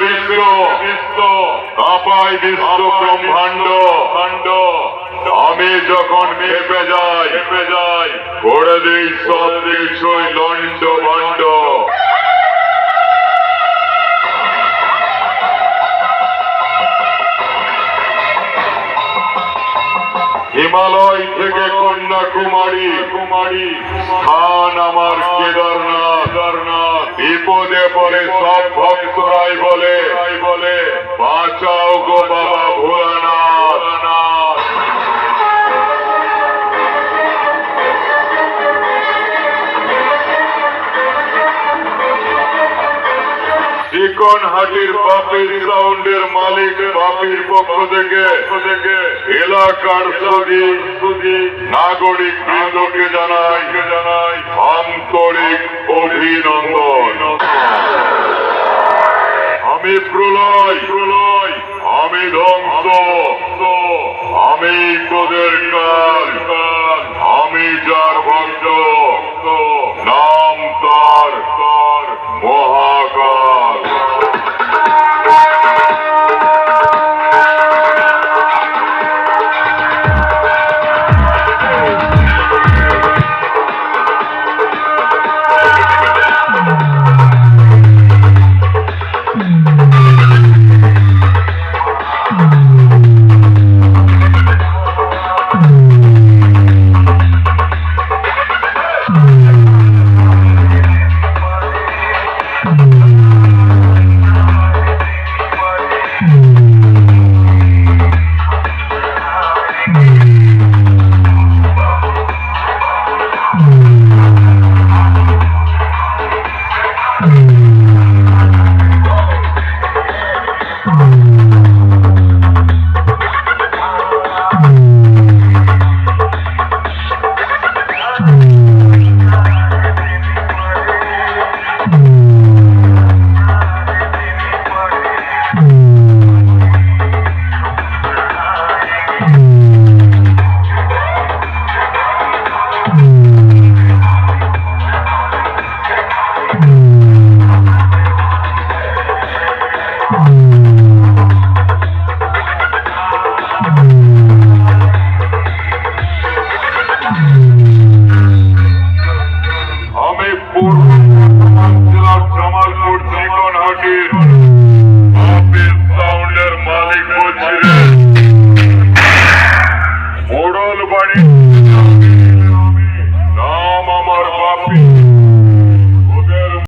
বিশ্ব বিশ্ব। কাপায় বিশ্ব ব্রহ্মাণ্ড। আমি যখন যাই যাই, করে দিই সব হিমালয় থেকে কন্যাকুমারী কুমারী স্থান আমার কেদারনাথ। বিপদে পড়ে সব ভক্তরাই বলে চিকন হাটির পাপির সাউন্ডের মালিক, বাপির পক্ষ থেকে এলাকার নাগরিক বৃন্দকে জানাই জানাই আন্তরিক অভিনন্দন। Mm-hmm. মেদিনীপুর জেলার জামালপুর চিকনহাটির অফিস মালিক বলছিলেন মোড়ল বাড়ি